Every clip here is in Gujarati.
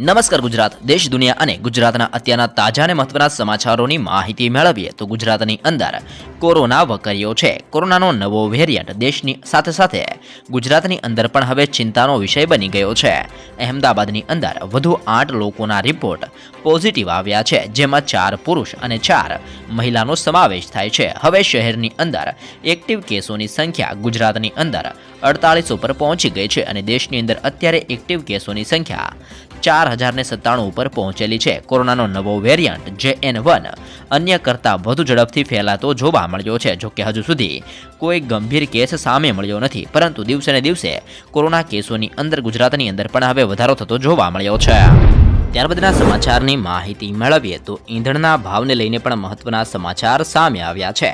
નમસ્કાર ગુજરાત, દેશ, દુનિયા અને ગુજરાતના અત્યારના તાજા અને મહત્વના સમાચારોની માહિતી મેળવીએ તો ગુજરાતની અંદર કોરોના વકર્યો છે. કોરોનાનો નવો વેરિયન્ટ દેશની સાથે સાથે ગુજરાતની અંદર પણ હવે ચિંતાનો વિષય બની ગયો છે. અહેમદાબાદની અંદર વધુ આઠ લોકોના રિપોર્ટ પોઝિટિવ આવ્યા છે, જેમાં ચાર પુરુષ અને ચાર મહિલાનો સમાવેશ થાય છે. હવે શહેરની અંદર એક્ટિવ કેસોની સંખ્યા ગુજરાતની અંદર અડતાળીસ ઉપર પહોંચી ગઈ છે અને દેશની અંદર અત્યારે એક્ટિવ કેસોની સંખ્યા ચાર હજારને સત્તાણું ઉપર પહોંચેલી છે. કોરોનાનો નવો વેરિયન્ટ જે એન વન અન્ય કરતાં વધુ ઝડપથી ફેલાતો જોવા મળ્યો છે. જોકે હજુ સુધી કોઈ ગંભીર કેસ સામે મળ્યો નથી, પરંતુ દિવસે ને દિવસે કોરોના કેસોની અંદર ગુજરાતની અંદર પણ હવે વધારો થતો જોવા મળ્યો છે. ત્યારબાદના સમાચારની માહિતી મેળવીએ તો ઈંધણના ભાવને લઈને પણ મહત્વના સમાચાર સામે આવ્યા છે.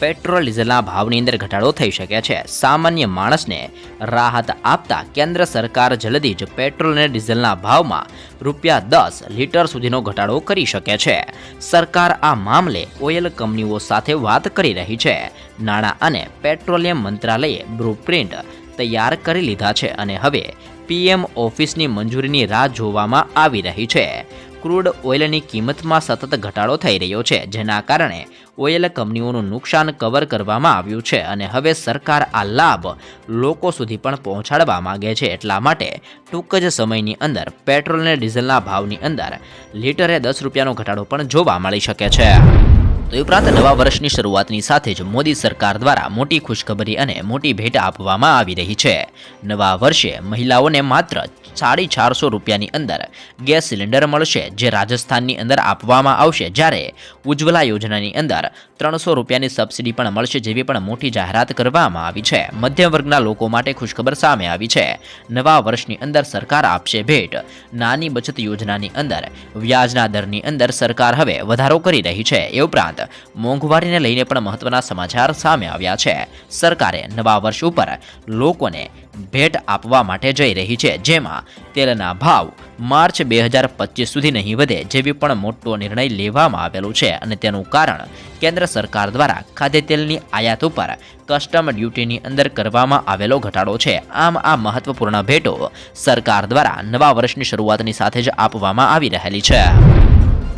પેટ્રોલ, ડીઝલના ભાવની અંદર ઘટાડો થઈ શકે છે. સામાન્ય માણસને રાહત આપતા કેન્દ્ર સરકાર જલ્દી જ પેટ્રોલ અને ડીઝલના ભાવમાં રૂપિયા દસ લીટર સુધીનો ઘટાડો કરી શકે છે. સરકાર આ મામલે ઓઇલ કંપનીઓ સાથે વાત કરી રહી છે. નાણાં અને પેટ્રોલિયમ મંત્રાલયે બ્લુપ્રિન્ટ તૈયાર કરી લીધા છે અને હવે પીએમ ઓફિસની મંજૂરીની રાહ જોવામાં આવી રહી છે. ક્રૂડ ઓઇલની કિંમતમાં સતત ઘટાડો થઈ રહ્યો છે, જેના કારણે ઓઇલ કંપનીઓનું નુકસાન કવર કરવામાં આવ્યું છે અને હવે સરકાર આ લાભ લોકો સુધી પણ પહોંચાડવા માંગે છે. એટલા માટે ટૂંક જ સમયની અંદર પેટ્રોલ અને ડીઝલના ભાવની અંદર લીટરે દસ રૂપિયાનો ઘટાડો પણ જોવા મળી શકે છે. તો એ ઉપરાંત નવા વર્ષની શરૂઆતની સાથે જ મોદી સરકાર દ્વારા મોટી ખુશખબરી અને મોટી ભેટ આપવામાં આવી રહી છે. નવા વર્ષે મહિલાઓને માત્ર સાડી ચારસો રૂપિયાની અંદર ગેસ સિલિન્ડર મળશે, જે રાજસ્થાનની અંદર આપવામાં આવશે, જ્યારે ઉજ્જવલા યોજનાની અંદર ત્રણસો રૂપિયાની સબસિડી પણ મળશે જેવી પણ મોટી જાહેરાત કરવામાં આવી છે. મધ્યમ વર્ગના લોકો માટે ખુશખબર સામે આવી છે. નવા વર્ષની અંદર સરકાર આપશે ભેટ. નાની બચત યોજનાની અંદર, વ્યાજના દરની અંદર સરકાર હવે વધારો કરી રહી છે. એ ઉપરાંત મોંઘવારીને લઈને પણ મહત્વના સમાચાર સામે આવ્યા છે. સરકારે નવા વર્ષ ઉપર લોકોને ભેટ આપવા માટે જઈ રહી છે, જેમાં તેલના ભાવ માર્ચ બે હજાર પચીસ સુધી નહીં વધે જેવી પણ મોટો નિર્ણય લેવામાં આવેલો છે અને તેનું કારણ કેન્દ્ર સરકાર દ્વારા ખાદ્યતેલની આયાત ઉપર કસ્ટમ ડ્યુટીની અંદર કરવામાં આવેલો ઘટાડો છે. આમ, આ મહત્વપૂર્ણ ભેટો સરકાર દ્વારા નવા વર્ષની શરૂઆતની સાથે જ આપવામાં આવી રહેલી છે.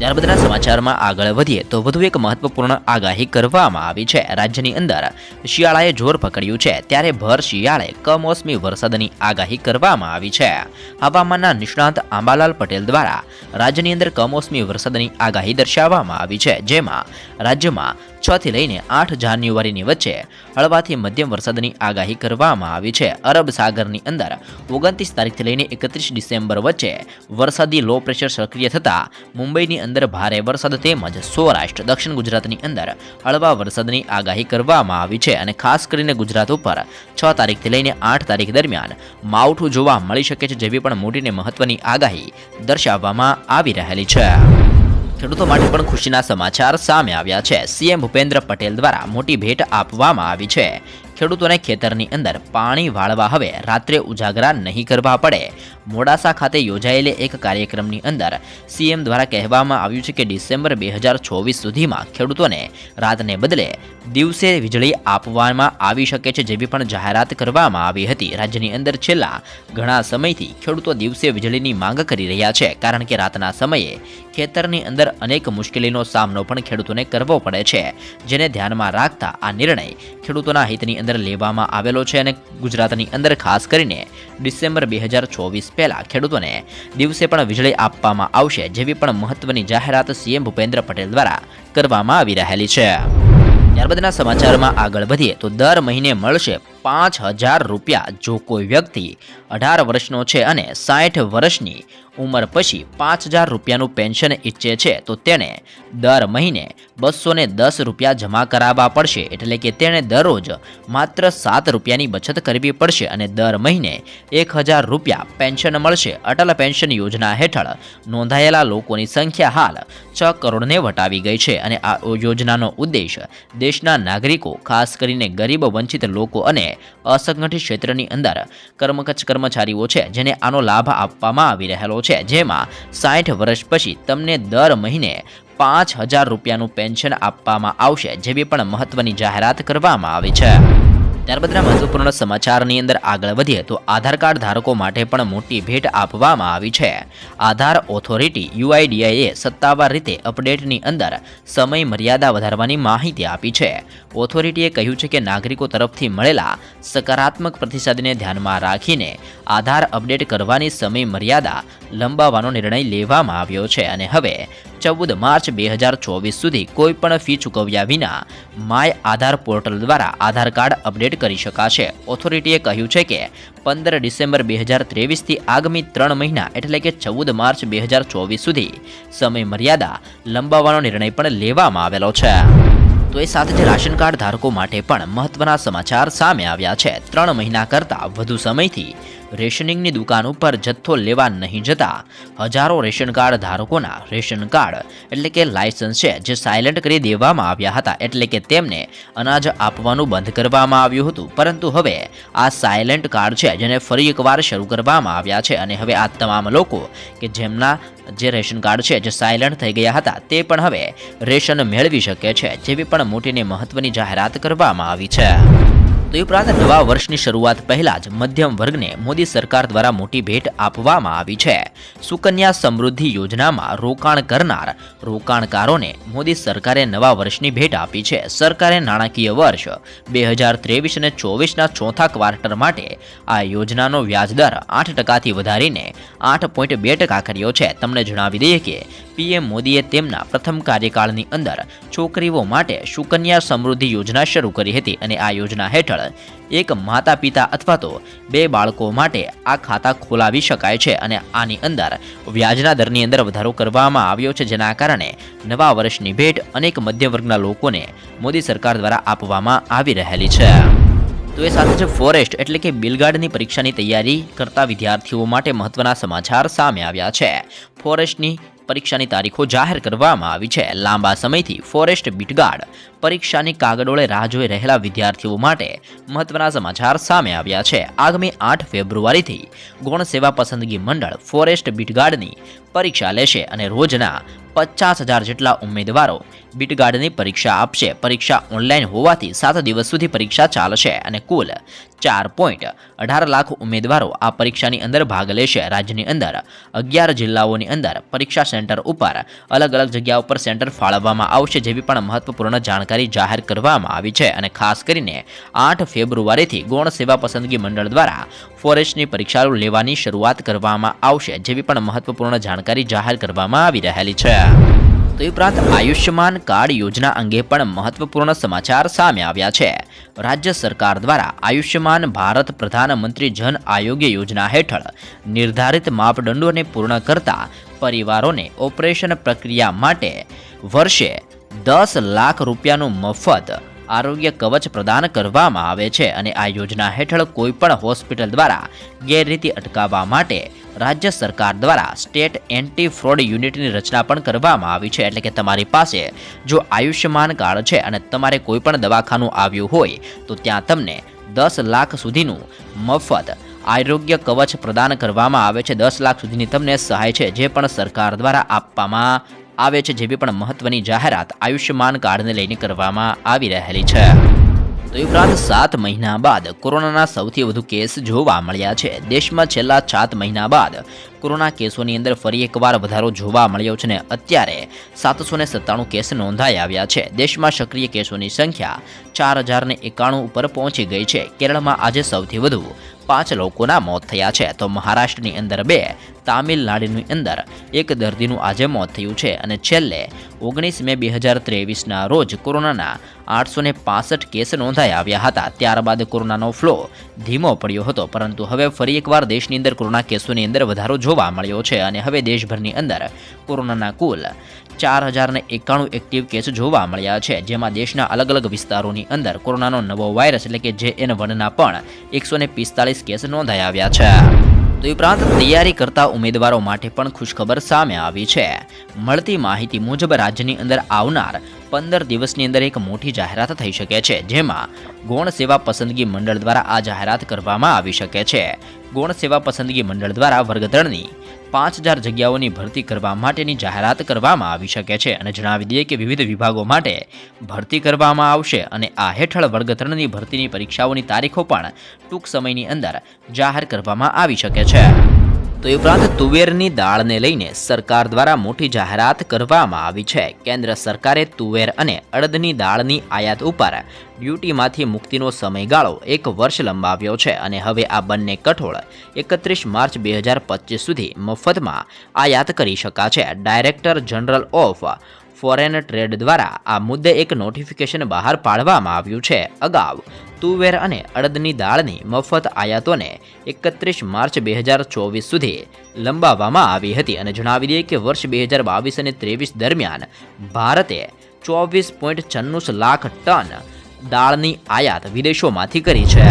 ત્યારબાદના સમાચારમાં આગળ વધીએ તો વધુ એક મહત્વપૂર્ણ આગાહી કરવામાં આવી છે. રાજ્યની અંદર શિયાળાએ જોર પકડ્યું છે. ત્યારે ભર શિયાળે કમોસમી વરસાદની આગાહી કરવામાં આવી છે. હવામાનના નિષ્ણાંત આંબાલાલ પટેલ દ્વારા રાજ્યની અંદર કમોસમી વરસાદની આગાહી દર્શાવવામાં આવી છે. જેમાં રાજ્યમાં છ થી લઈને આઠ જાન્યુઆરીની વચ્ચે હળવાથી મધ્યમ વરસાદની આગાહી કરવામાં આવી છે. અરબ સાગરની અંદર ઓગણત્રીસ તારીખથી લઈને એકત્રીસ ડિસેમ્બર વચ્ચે વરસાદી લો પ્રેશર સક્રિય થતાં મુંબઈની અંદર ભારે વરસાદ તેમજ સૌરાષ્ટ્ર, દક્ષિણ ગુજરાતની અંદર હળવા વરસાદની આગાહી કરવામાં આવી છે અને ખાસ કરીને ગુજરાત ઉપર છ તારીખથી લઈને આઠ તારીખ દરમિયાન માવઠું જોવા મળી શકે છે જેવી પણ મોટીને મહત્વની આગાહી દર્શાવવામાં આવી રહેલી છે. ખેડૂતો માટે પણ ખુશીના સમાચાર સામે આવ્યા છે. સીએમ ભૂપેન્દ્ર પટેલ દ્વારા મોટી ભેટ આપવામાં આવી છે. ખેડૂતોને ખેતરની અંદર પાણી વાળવા હવે રાત્રે ઉજાગરા નહીં કરવા પડે. મોડાસા ખાતે યોજાયેલી એક કાર્યક્રમની અંદર સીએમ દ્વારા કહેવામાં આવ્યું છે કે ડિસેમ્બર બે હજાર ચોવીસ સુધીમાં ખેડૂતોને રાતને બદલે દિવસે વીજળી આપવામાં આવી શકે છે જેવી પણ જાહેરાત કરવામાં આવી હતી. રાજ્યની અંદર છેલ્લા ઘણા સમયથી ખેડૂતો દિવસે વીજળીની માંગ કરી રહ્યા છે કારણ કે રાતના સમયે ખેતરની અંદર અનેક મુશ્કેલીનો સામનો પણ ખેડૂતોને કરવો પડે છે. જેને ધ્યાનમાં રાખતા આ નિર્ણય ખેડૂતોના હિતની અંદર લેવામાં આવેલો છે અને ગુજરાતની અંદર ખાસ કરીને ડિસેમ્બર બે હજાર ચોવીસ પહેલાં ખેડૂતોને દિવસે પણ વીજળી આપવામાં આવશે, જેવી પણ મહત્વની જાહેરાત સીએમ ભૂપેન્દ્ર પટેલ દ્વારા કરવામાં આવી રહેલી છે. ત્યારબાદના સમાચારમાં આગળ વધીએ તો દર મહિને મળશે પાંચ હજાર રૂપિયા, જો કોઈ વ્યક્તિ અઢાર વર્ષનો છે અને સાઠ વર્ષની ઉંમર પછી પાંચ હજાર રૂપિયાનું પેન્શન ઈચ્છે છે, તો તેણે દર મહિને બસો દસ રૂપિયા જમા કરાવવા પડશે. એટલે કે તેણે દરરોજ માત્ર સાત રૂપિયાની બચત કરવી પડશે અને દર મહિને એક હજાર રૂપિયા પેન્શન મળશે. અટલ પેન્શન યોજના હેઠળ નોંધાયેલા લોકોની સંખ્યા હાલ છ કરોડને વટાવી ગઈ છે અને આ યોજનાનો ઉદ્દેશ દેશના નાગરિકો, ખાસ કરીને ગરીબ વંચિત લોકો અને અસંગઠિત ક્ષેત્રની અંદર કર્મકચ કર્મચારીઓ છે, જેને આનો લાભ આપવામાં આવી રહેલો છે. જેમાં સાઠ વર્ષ પછી તમને દર મહિને પાંચ હજાર રૂપિયાનું પેન્શન આપવામાં આવશે, જેવી પણ મહત્વની જાહેરાત કરવામાં આવી છે. ત્યારબાદના મહત્વપૂર્ણ સમાચારની અંદર આગળ વધીએ તો આધાર કાર્ડ ધારકો માટે પણ મોટી ભેટ આપવામાં આવી છે. આધાર ઓથોરિટી યુઆઈડીઆઈએ સત્તાવાર રીતે અપડેટની અંદર સમય મર્યાદા વધારવાની માહિતી આપી છે. ઓથોરિટીએ કહ્યું છે કે નાગરિકો તરફથી મળેલા સકારાત્મક પ્રતિસાદને ધ્યાનમાં રાખીને આધાર અપડેટ કરવાની સમય મર્યાદા લંબાવવાનો નિર્ણય લેવામાં આવ્યો છે અને હવે ચૌદ માર્ચ બે હજાર ચોવીસ સુધી કોઈ પણ ફી ચૂકવ્યા વિના માય આધાર પોર્ટલ દ્વારા આધાર કાર્ડ અપડેટ કરી શકાશે. ઓથોરિટીએ કહ્યું છે કે પંદર ડિસેમ્બર બે હજાર ત્રેવીસથી આગામી ત્રણ મહિના એટલે કે ચૌદ માર્ચ બે હજાર ચોવીસ સુધી સમય મર્યાદા લંબાવવાનો નિર્ણય પણ લેવામાં આવેલો છે. તો એ સાથે જ રાશન કાર્ડ ધારકો માટે પણ મહત્વના સમાચાર સામે આવ્યા છે. ત્રણ મહિના કરતાં વધુ સમયથી રેશનિંગની દુકાન ઉપર જથ્થો લેવા નહીં જતા. હજારો રેશન કાર્ડ ધારકોના રેશન કાર્ડ, એટલે કે લાયસન્સ છે, જે સાયલન્ટ કરી દેવામાં આવ્યા હતા, એટલે કે તેમને અનાજ આપવાનું બંધ કરવામાં આવ્યું હતું. પરંતુ હવે આ સાયલન્ટ કાર્ડ છે, જેને ફરી એકવાર શરૂ કરવામાં આવ્યા છે, અને હવે આ તમામ લોકો કે જેમના જે રેશન કાર્ડ છે, જે સાયલન્ટ થઈ ગયા હતા, તે પણ હવે રેશન મેળવી શકે છે, જેવી પણ મોટીને મહત્વની જાહેરાત કરવામાં આવી છે. તો ઉપરાંત નવા વર્ષની શરૂઆત પહેલા જ મધ્યમ વર્ગને મોદી સરકાર દ્વારા મોટી ભેટ આપવામાં આવી છે. સુકન્યા સમૃદ્ધિ યોજનામાં રોકાણ કરનાર રોકાણકારોને મોદી સરકારે નવા વર્ષની ભેટ આપી છે. સરકારે નાણાકીય વર્ષ બે હજાર ત્રેવીસ અને ચોવીસના ચોથા ક્વાર્ટર માટે આ યોજનાનો વ્યાજદર આઠ ટકાથી વધારીને આઠ પોઈન્ટ બે ટકા કર્યો છે. તમને જણાવી દઈએ કે પીએમ મોદીએ તેમના પ્રથમ કાર્યકાળની અંદર છોકરીઓ માટે સુકન્યા સમૃદ્ધિ યોજના શરૂ કરી હતી અને આ યોજના હેઠળ એક માતા પિતા અથવા તો બે બાળકો માટે આ ખાતા ખોલાવી શકાય છે અને આની અંદર વ્યાજના દરની અંદર વધારો કરવામાં આવ્યો છે, જેના કારણે નવા વર્ષની ભેટ અનેક મધ્યમ વર્ગના લોકોને મોદી સરકાર દ્વારા આપવામાં આવી રહેલી છે. તો એ સાથે જ ફોરેસ્ટ એટલે કે બિલગાર્ડની પરીક્ષાની તૈયારી કરતા વિદ્યાર્થીઓ માટે મહત્વના સમાચાર સામે આવ્યા છે. ફોરેસ્ટની પરીક્ષાની તારીખો જાહેર કરવામાં આવી છે. લાંબા સમયથી ફોરેસ્ટ બીટગાર્ડ પરીક્ષાની કાગડોળે રાહ જોઈ રહેલા વિદ્યાર્થીઓ માટે મહત્વના સમાચાર સામે આવ્યા છે. આગામી આઠ ફેબ્રુઆરીથી ગૌણ સેવા પસંદગી મંડળ ફોરેસ્ટ બીટગાર્ડની પરીક્ષા લેશે અને રોજના પચાસ હજાર જેટલા ઉમેદવારો બીટગાર્ડની પરીક્ષા આપશે. પરીક્ષા ઓનલાઈન હોવાથી સાત દિવસ સુધી પરીક્ષા ચાલશે અને કુલ ચાર પોઈન્ટ અઢાર લાખ ઉમેદવારો આ પરીક્ષાની અંદર ભાગ લેશે. રાજ્યની અંદર અગિયાર જિલ્લાઓની અંદર પરીક્ષા સેન્ટર ઉપર અલગ અલગ જગ્યા ઉપર સેન્ટર ફાળવવામાં આવશે, જેવી પણ મહત્વપૂર્ણ જાણકારી જાહેર કરવામાં આવી છે અને ખાસ કરીને આઠ ફેબ્રુઆરીથી ગૌણ સેવા પસંદગી મંડળ દ્વારા ફોરેસ્ટની પરીક્ષાઓ લેવાની શરૂઆત કરવામાં આવશે, જેવી પણ મહત્વપૂર્ણ જાણકારી જાહેર કરવામાં આવી રહેલી છે. તો ઉપરાંત આયુષ્યમાન કાર્ડ યોજના અંગે પણ મહત્વપૂર્ણ સમાચાર સામે આવ્યા છે. રાજ્ય સરકાર દ્વારા આયુષ્યમાન ભારત પ્રધાનમંત્રી જન આરોગ્ય યોજના હેઠળ નિર્ધારિત માપદંડોને પૂર્ણ કરતા પરિવારોને ઓપરેશન પ્રક્રિયા માટે વર્ષે દસ લાખ રૂપિયાનું મફત આરોગ્ય કવચ પ્રદાન કરવામાં આવે છે અને આ યોજના હેઠળ કોઈપણ હોસ્પિટલ દ્વારા ગેરરીતિ અટકાવવા માટે રાજ્ય સરકાર દ્વારા સ્ટેટ એન્ટી ફ્રોડ યુનિટની રચના પણ કરવામાં આવી છે. એટલે કે તમારી પાસે જો આયુષ્યમાન કાર્ડ છે અને તમારે કોઈ પણ દવાખાનું આવ્યું હોય, તો ત્યાં તમને દસ લાખ સુધીનું મફત આરોગ્ય કવચ પ્રદાન કરવામાં આવે છે. દસ લાખ સુધીની તમને સહાય છે, જે પણ સરકાર દ્વારા આપવામાં આવે છે જેવી પણ મહત્વની જાહેરાત આયુષ્યમાન કાર્ડને લઈને કરવામાં આવી રહેલી છે. તો એ ઉપરાંત સાત મહિના બાદ કોરોનાના સૌથી વધુ કેસ જોવા મળ્યા છે. દેશમાં છેલ્લા સાત મહિના બાદ કોરોના કેસોની અંદર ફરી એકવાર વધારો જોવા મળ્યો છે ને અત્યારે સાતસો ને સત્તાણું કેસ નોંધાઈ આવ્યા છે. દેશમાં સક્રિય કેસોની સંખ્યા ચાર હજારને એકાણું ઉપર પહોંચી ગઈ છે. કેરળમાં આજે સૌથી વધુ પાંચ લોકોના મોત થયા છે. તો મહારાષ્ટ્રની અંદર બે, તામિલનાડુની અંદર એક દર્દીનું આજે મોત થયું છે અને છેલ્લે ઓગણીસ મે બે હજાર ત્રેવીસના રોજ કોરોનાના આઠસો ને પાસઠ કેસ નોંધાઈ આવ્યા હતા. ત્યારબાદ કોરોનાનો ફ્લો ધીમો પડ્યો હતો. પરંતુ હવે ફરી એકવાર દેશની અંદર કોરોના કેસોની અંદર વધારો જોવા મળ્યો છે અને હવે દેશભરની અંદર કોરોનાના કુલ ચાર હજારને એકાણું એક્ટિવ કેસ જોવા મળ્યા છે, જેમાં દેશના અલગ અલગ વિસ્તારોની અંદર કોરોનાનો નવો વાયરસ એટલે કે જે એન વનના પણ એકસો પિસ્તાલીસ કેસ નોંધાઈ આવ્યા છે. તો ઉપરાંત તૈયારી કરતા ઉમેદવારો માટે પણ ખુશખબર સામે આવી છે. મળતી માહિતી મુજબ રાજ્યની અંદર આવનાર પંદર દિવસની અંદર એક મોટી જાહેરાત થઈ શકે છે, જેમાં ગૌણ સેવા પસંદગી મંડળ દ્વારા આ જાહેરાત કરવામાં આવી શકે છે. ગૌણ સેવા પસંદગી મંડળ દ્વારા વર્ગ પાંચ હજાર જગ્યાઓની ભરતી કરવા માટેની જાહેરાત કરવામાં આવી શકે છે અને જણાવી દઈએ કે વિવિધ વિભાગો માટે ભરતી કરવામાં આવશે અને આ હેઠળ વર્ગ ત્રણની ભરતીની પરીક્ષાઓની તારીખો પણ ટૂંક સમયની અંદર જાહેર કરવામાં આવી શકે છે. તો એ ઉપરાંત તુવેરની દાળને લઈને સરકાર દ્વારા મોટી જાહેરાત કરવામાં આવી છે. કેન્દ્ર સરકારે તુવેર અને અડદની દાળની આયાત ઉપર ડ્યુટીમાંથી મુક્તિનો સમયગાળો એક વર્ષ લંબાવ્યો છે અને હવે આ બંને કઠોળ એકત્રીસ માર્ચ બે હજાર પચીસ સુધી મફતમાં આયાત કરી શકાશે. Director general of foreign trade દ્વારા આ મુદ્દે એક નોટિફિકેશન બહાર પાડવામાં આવ્યું છે. અગાઉ, તુવેર અને અડદની દાળની મફત આયાતોને એકત્રીસ માર્ચ બે હજાર ચોવીસ સુધી લંબાવવામાં આવી હતી અને જણાવી દઈએ કે વર્ષ બે હજાર બાવીસ અને ત્રેવીસ દરમિયાન ભારતે ચોવીસ પોઈન્ટ છન્નુસ લાખ ટન દાળની આયાત વિદેશોમાંથી કરી છે.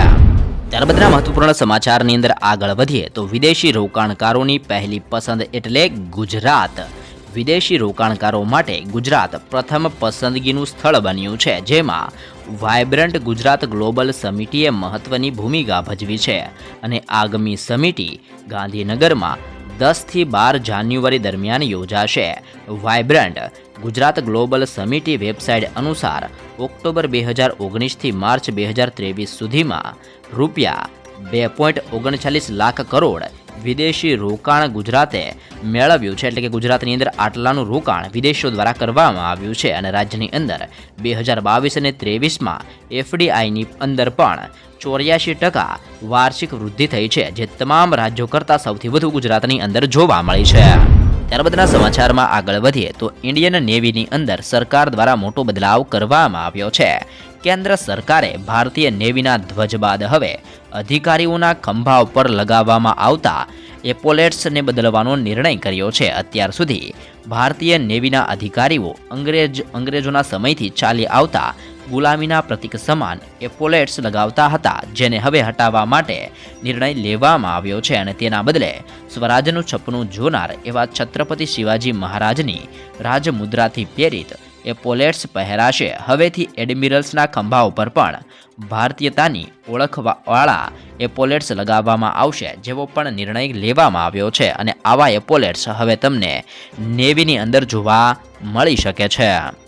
ત્યારબાદના મહત્વપૂર્ણ સમાચારની અંદર આગળ વધીએ તો વિદેશી રોકાણકારોની પહેલી પસંદ એટલે ગુજરાત. વિદેશી રોકાણકારો માટે ગુજરાત પ્રથમ પસંદગીનું સ્થળ બન્યું છે, જેમાં વાયબ્રન્ટ ગુજરાત ગ્લોબલ સમિટીએ મહત્વની ભૂમિકા ભજવી છે અને આગામી સમિટી ગાંધીનગરમાં દસથી બાર જાન્યુઆરી દરમિયાન યોજાશે. વાયબ્રન્ટ ગુજરાત ગ્લોબલ સમિટી વેબસાઇટ અનુસાર ઓક્ટોબર બે હજાર ઓગણીસથી માર્ચ બે હજાર ત્રેવીસ સુધીમાં રૂપિયા બે પોઈન્ટ ઓગણચાલીસ લાખ કરોડ વિદેશી રોકાણ ગુજરાતે મેળવ્યું છે. એટલે કે ગુજરાતની અંદર આટલાનું રોકાણ વિદેશો દ્વારા કરવામાં આવ્યું છે અને રાજ્યની અંદર બે હજાર બાવીસ અને ત્રેવીસમાં એફડીઆઈની અંદર પણ ચોર્યાસી ટકા વાર્ષિક વૃદ્ધિ થઈ છે, જે તમામ રાજ્યો કરતાં સૌથી વધુ ગુજરાતની અંદર જોવા મળી છે. ત્યારબાદના સમાચારમાં આગળ વધીએ તો ઇન્ડિયન નેવીની અંદર સરકાર દ્વારા મોટો બદલાવ કરવામાં આવ્યો છે. કેન્દ્ર સરકારે ભારતીય નેવીના ધ્વજ બાદ હવે અધિકારીઓના ખંભા ઉપર લગાવવામાં આવતા એપોલેટ્સને બદલવાનો નિર્ણય કર્યો છે. અત્યાર સુધી ભારતીય નેવીના અધિકારીઓ અંગ્રેજ, અંગ્રેજોના સમયથી ચાલી આવતા ગુલામીના પ્રતીક સમાન એપોલેટ્સ લગાવતા હતા, જેને હવે હટાવવા માટે નિર્ણય લેવામાં આવ્યો છે અને તેના બદલે સ્વરાજનું છપનું જોનાર એવા છત્રપતિ શિવાજી મહારાજની રાજમુદ્રાથી પ્રેરિત એપોલેટ્સ પહેરાશે. હવેથી એડમિરલ્સના ખંભા ઉપર પણ ભારતીયતાની ઓળખવાળા એપોલેટ્સ લગાવવામાં આવશે, જેવો પણ નિર્ણય લેવામાં આવ્યો છે. અને આવા એપોલેટ્સ હવે તમને નેવીની અંદર જોવા મળી શકે છે.